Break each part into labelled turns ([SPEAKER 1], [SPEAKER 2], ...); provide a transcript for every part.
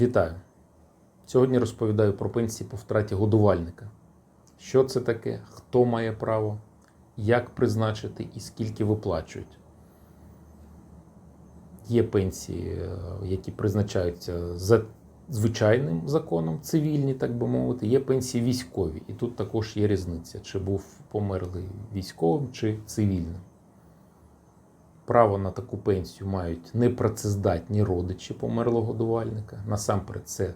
[SPEAKER 1] Вітаю! Сьогодні розповідаю про пенсії по втраті годувальника. Що це таке, хто має право, як призначити і скільки виплачують. Є пенсії, е, які призначаються за звичайним законом, цивільні, так би мовити, є пенсії військові. І тут також є різниця, чи був померлий військовим чи цивільним. Право на таку пенсію мають непрацездатні родичі померлого годувальника. Насамперед, це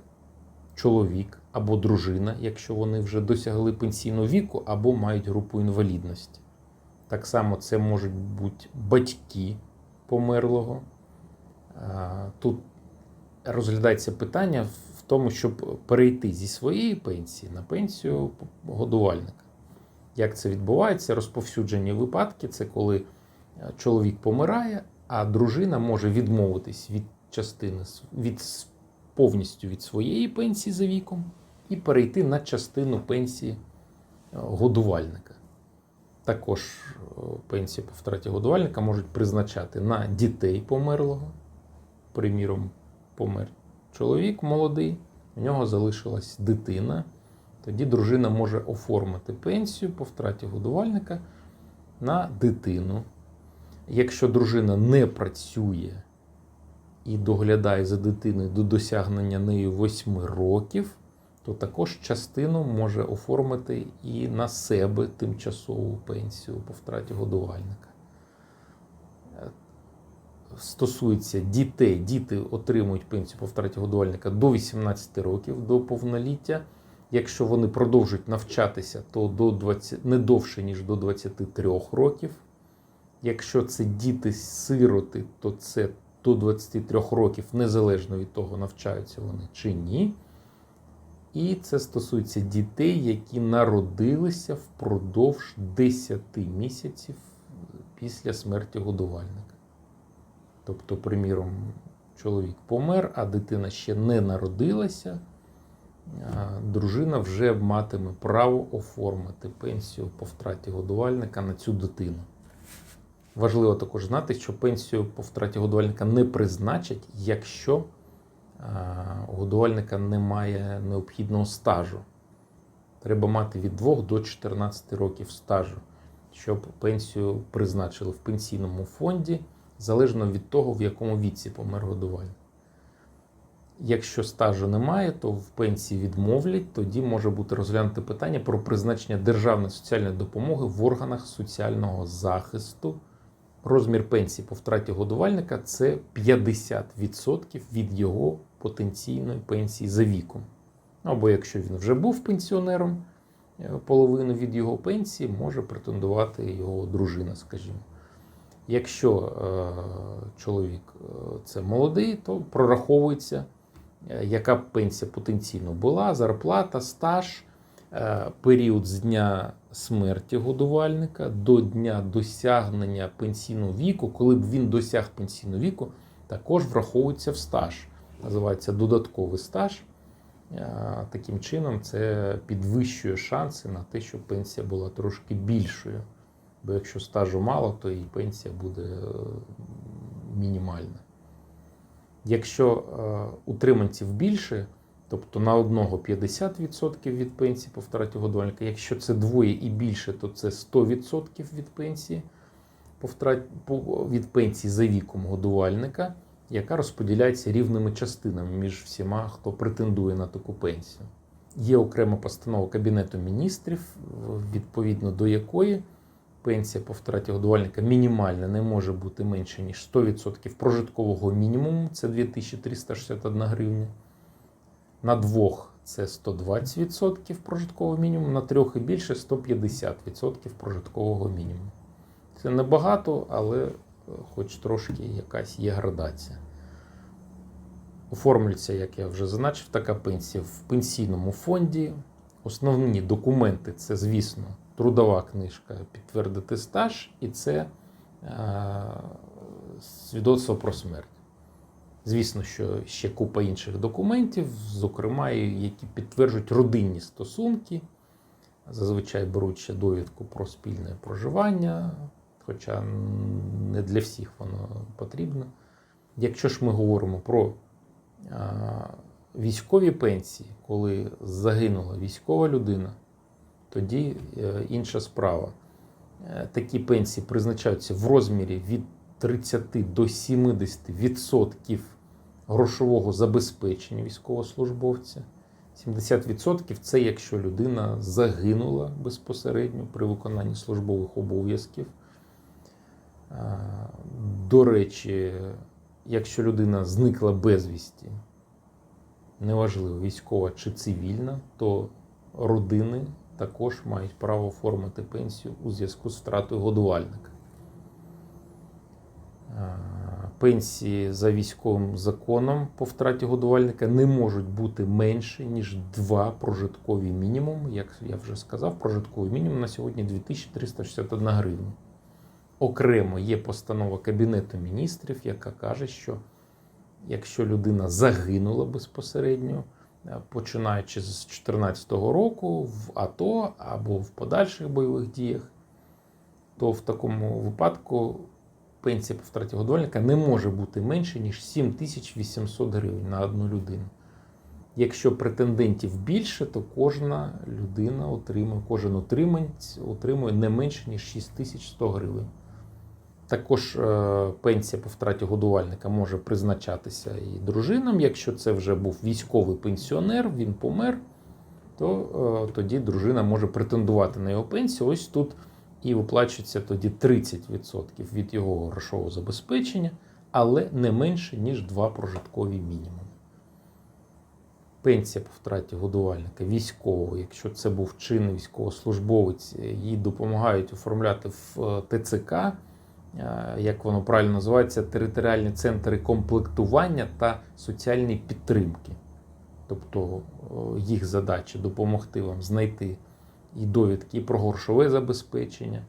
[SPEAKER 1] чоловік або дружина, якщо вони вже досягли пенсійного віку, або мають групу інвалідності. Так само це можуть бути батьки померлого. Тут розглядається питання в тому, щоб перейти зі своєї пенсії на пенсію годувальника. Як це відбувається? Розповсюджені випадки це коли чоловік помирає, а дружина може відмовитись від частини від повністю від своєї пенсії за віком і перейти на частину пенсії годувальника. Також пенсію по втраті годувальника можуть призначати на дітей померлого. Приміром, помер чоловік молодий, у нього залишилась дитина. Тоді дружина може оформити пенсію по втраті годувальника на дитину. Якщо дружина не працює і доглядає за дитиною до досягнення нею 8 років, то також частину може оформити і на себе тимчасову пенсію по втраті годувальника. Стосується дітей, діти отримують пенсію по втраті годувальника до 18 років до повноліття. Якщо вони продовжують навчатися, то до 20, не довше, ніж до 23 років. Якщо це діти-сироти, то це до 23 років, незалежно від того, навчаються вони чи ні. І це стосується дітей, які народилися впродовж 10 місяців після смерті годувальника. Тобто, приміром, чоловік помер, а дитина ще не народилася, дружина вже матиме право оформити пенсію по втраті годувальника на цю дитину. Важливо також знати, що пенсію по втраті годувальника не призначать, якщо у годувальника немає необхідного стажу. Треба мати від 2 до 14 років стажу, щоб пенсію призначили в пенсійному фонді, залежно від того, в якому віці помер годувальник. Якщо стажу немає, то в пенсії відмовлять, тоді може бути розглянуте питання про призначення державної соціальної допомоги в органах соціального захисту. Розмір пенсії по втраті годувальника це 50% від його потенційної пенсії за віком. Або якщо він вже був пенсіонером, половину від його пенсії може претендувати його дружина, скажімо. Якщо е, чоловік це молодий, то прораховується, яка пенсія потенційно була, зарплата, стаж. Період з дня смерті годувальника до дня досягнення пенсійного віку, коли б він досяг пенсійного віку, також враховується в стаж. Називається додатковий стаж. Таким чином, це підвищує шанси на те, щоб пенсія була трошки більшою. Бо якщо стажу мало, то і пенсія буде мінімальна. Якщо утриманців більше, Тобто на одного 50% від пенсії по втраті. Якщо це двоє і більше, то це 100% від пенсії від пенсії за віком годувальника, яка розподіляється рівними частинами між всіма, хто претендує на таку пенсію. Є окрема постанова Кабінету міністрів, відповідно до якої пенсія по втраті годувальника мінімальна не може бути менше, ніж 100% прожиткового мінімуму, це 2361 гривня. На двох це 120% прожиткового мінімуму, на трьох і більше 150% прожиткового мінімуму. Це небагато, але хоч трошки якась є градація. Оформлюється, як я вже зазначив, така пенсія в пенсійному фонді. Основні документи це, звісно, трудова книжка, підтвердити стаж, і це е, свідоцтво про смерть. Звісно, що ще купа інших документів, зокрема, які підтверджують родинні стосунки. Зазвичай беруть ще довідку про спільне проживання, хоча не для всіх воно потрібно. Якщо ж ми говоримо про військові пенсії, коли загинула військова людина, тоді е, інша справа. Е, Такі пенсії призначаються в розмірі від 30 до 70% грошового забезпечення військовослужбовця. 70% це якщо людина загинула безпосередньо при виконанні службових обов'язків. До речі, якщо людина зникла безвісті, неважливо, військова чи цивільна, то родини також мають право оформити пенсію у зв'язку з втратою годувальника. Е, Пенсії за військовим законом по втраті годувальника не можуть бути менше, ніж два прожиткові мінімуми. Як я вже сказав, прожитковий мінімум на сьогодні 2361 гривня. Окремо є постанова Кабінету міністрів, яка каже, що якщо людина загинула безпосередньо, е, починаючи з 2014 року в АТО або в подальших бойових діях, то в такому випадку пенсія по втраті годувальника не може бути менше, ніж 7800 гривень на одну людину. Якщо претендентів більше, то кожна людина отримує, кожен отриманець отримує не менше, ніж 6100 гривень. Також е, пенсія по втраті годувальника може призначатися і дружинам. Якщо це вже був військовий пенсіонер, він помер, то е, тоді дружина може претендувати на його пенсію. Ось тут і виплачується тоді 30% від його грошового забезпечення, але не менше, ніж два прожиткові мінімуми. Пенсія по втраті годувальника військового, якщо це був чинний військовослужбовець, їй допомагають оформляти в е, ТЦК, е, як воно правильно називається, територіальні центри комплектування та соціальної підтримки. Тобто е, їх задача допомогти вам знайти і довідки про грошове забезпечення,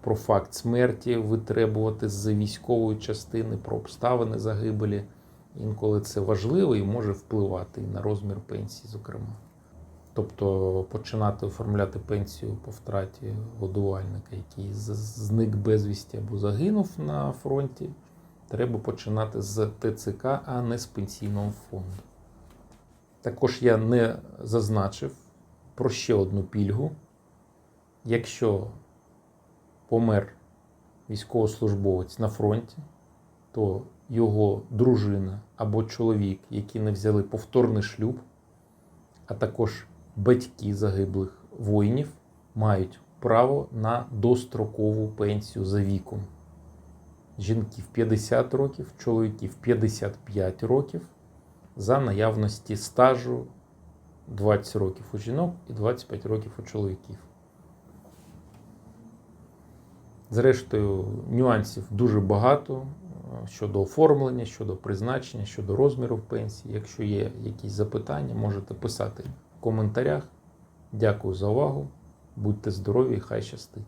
[SPEAKER 1] про факт смерті витребувати з військової частини, про обставини загибелі. Інколи це важливо і може впливати і на розмір пенсії, зокрема. Тобто починати оформляти пенсію по втраті годувальника, який зник безвісті або загинув на фронті, треба починати з ТЦК, а не з пенсійного фонду. Також я не зазначив про ще одну пільгу. Якщо помер військовослужбовець на фронті, то його дружина або чоловік, які не взяли повторний шлюб, а також батьки загиблих воїнів, мають право на дострокову пенсію за віком. Жінки в 50 років, чоловіки в 55 років за наявності стажу 20 років у жінок і 25 років у чоловіків. Зрештою, нюансів дуже багато е, щодо оформлення, щодо призначення, щодо розміру пенсії. Якщо є якісь запитання, можете писати в коментарях. Дякую за увагу. Будьте здорові і хай щастить!